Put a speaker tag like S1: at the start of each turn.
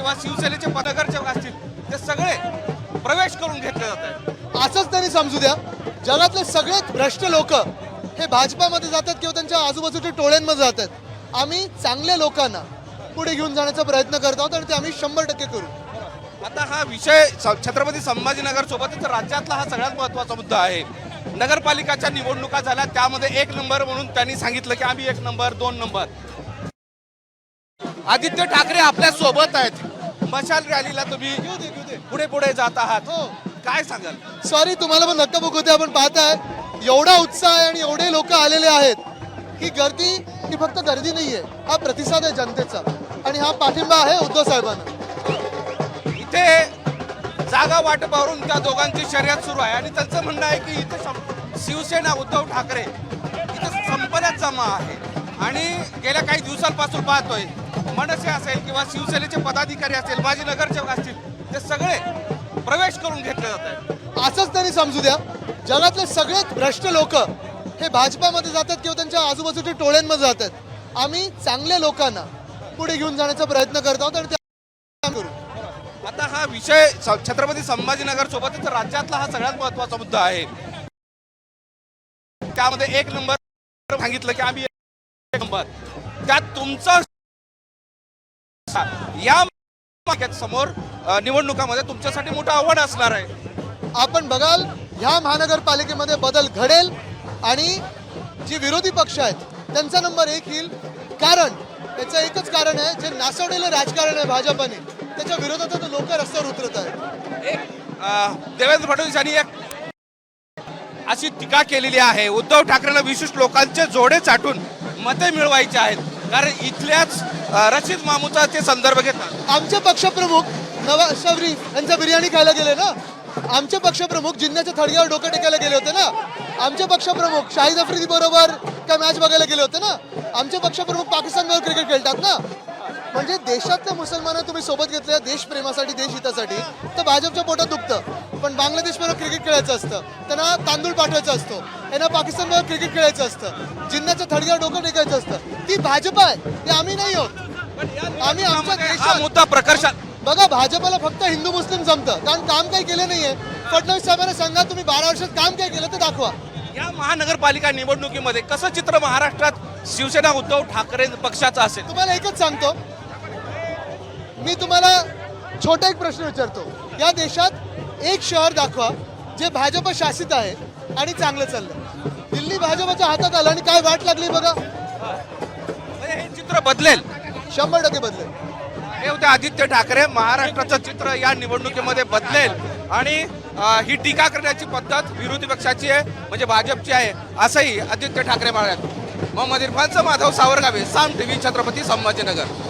S1: किंवा शिवसेनेचे पदकर्चक असतील ते सगळे प्रवेश करून घेतले जात आहेत.
S2: असंच त्यांनी समजू द्या. जगातले सगळेच भ्रष्ट लोक हे भाजपामध्ये जातात किंवा त्यांच्या आजूबाजूच्या टोळ्यांमध्ये जातात आम्ही चांगल्या लोकांना पुढे घेऊन जाण्याचा प्रयत्न करत आहोत आणि ते आम्ही शंभर टक्के करू.
S1: आता हा विषय छत्रपती संभाजीनगर सोबतच राज्यातला हा सगळ्यात महत्त्वाचा मुद्दा आहे. नगरपालिकाच्या निवडणुका झाल्या त्यामध्ये एक नंबर म्हणून त्यांनी सांगितलं की आम्ही एक नंबर दोन नंबर. आदित्य ठाकरे आपल्यासोबत आहेत. मशाल रॅलीला तुम्ही पुढे पुढे जात आहात.
S2: हो.
S1: काय सांगाल?
S2: सॉरी तुम्हाला पण नक्का होते आपण पाहताय. एवढा उत्साह आहे आणि एवढे लोक आलेले आहेत ही गर्दी ही फक्त गर्दी नाहीये हा प्रतिसाद आहे जनतेचा. आणि हा पाठिंबा आहे उद्धव साहेबांना.
S1: इथे जागा वाटपावरून त्या दोघांची शर्यत सुरू आहे. आणि त्यांचं म्हणणं आहे की इथे शिवसेना उद्धव ठाकरे इथे संपण्यात जमा आहे. आणि गेल्या काही दिवसांपासून पाहतोय मनसे असेल किंवा शिवसेनेचे पदाधिकारी असेल माझे नगरसेवक असतील ते सगळे प्रवेश करून घेतले जात आहेत.
S2: असंच त्यांनी समजू द्या जगातले सगळेच भ्रष्ट लोक हे भाजपामध्ये जातात किंवा त्यांच्या आजूबाजूच्या टोळ्यांमध्ये जातात. आम्ही चांगल्या लोकांना पुढे घेऊन जाण्याचा प्रयत्न करत आहोत आणि
S1: आता हा विषय छत्रपती संभाजीनगर सोबतच राज्यातला हा सगळ्यात महत्त्वाचा मुद्दा आहे. त्यामध्ये एक नंबर सांगितलं की आम्ही एक नंबर. त्यात तुमचं या समोर निवडणुकामध्ये तुमच्यासाठी मोठं आव्हान असणार आहे.
S2: आपण बघाल ह्या महानगरपालिकेमध्ये बदल घडेल आणि जे विरोधी पक्ष आहेत त्यांचा नंबर एक येईल. कारण त्याचं एकच कारण आहे जे नासवलेलं राजकारण आहे भाजपाने त्याच्या विरोधात लोक रस्त्यावर उतरत आहेत.
S1: एक देवेंद्र फडणवीस यांनी एक अशी टीका केलेली आहे. उद्धव ठाकरेंना विशिष्ट लोकांचे जोडे चाटून मते मिळवायचे आहेत. कारण इथल्याच रशीद मामूचा ते संदर्भ घेतात
S2: आमचे पक्षप्रमुख नवाज शरीफ यांचा बिर्याणी खायला गेले ना? आमचे पक्षप्रमुख जिन्याच्या थडग्यावर डोकं टेकायला गेले होते ना? आमचे पक्षप्रमुख शाहिद आफ्रिदी बरोबर काय मॅच बघायला गेले होते ना? आमचे पक्षप्रमुख पाकिस्तानवर क्रिकेट खेळतात ना? म्हणजे देशातल्या मुसलमानांना तुम्ही सोबत घेतल्या देशप्रेमासाठी देश हितासाठी तर भाजपच्या पोटात दुखतं. पण बांगलादेश बरोबर क्रिकेट खेळायचं असतं. त्यांना तांदूळ पाठवायचा असतो. यांना पाकिस्तान बरोबर क्रिकेट खेळायचं असतं. जिन्याच्या थडग्यावर डोकं टेकायचं असतं. ती भाजप आहे. ते आम्ही नाही आहोत. आम्ही आमच्या देशात
S1: मुद्दा प्रकर्षात
S2: बघा भाजपला फक्त हिंदू मुस्लिम जमतं. कारण काम काही केलं नाहीये. फडणवीस साहेबांना सांगा तुम्ही बारा वर्षात काम काय केलं ते दाखवा.
S1: या महानगरपालिका निवडणुकीमध्ये कसं चित्र महाराष्ट्रात शिवसेना उद्धव ठाकरे पक्षाचं असेल?
S2: तुम्हाला एकच सांगतो. मी तुम्हाला छोटा एक प्रश्न विचारतो. या देशात एक शहर दाखवा जे भाजप शासित आहे आणि चांगलं चाललंय. दिल्ली भाजपच्या हातात आलं आणि काय वाट लागली बघा?
S1: म्हणजे हे चित्र बदलेल.
S2: शंभर टक्के बदलेल.
S1: हे होते आदित्य ठाकरे. महाराष्ट्राचं चित्र या निवडणुकीमध्ये बदलेल. आणि अं, ही टीका करण्याची पद्धत विरोधी पक्षाची आहे म्हणजे भाजपची आहे असंही आदित्य ठाकरे म्हणाल्यात मोहम्मद इरफानचं माधव सावरगावे साम टीव्ही छत्रपती संभाजीनगर.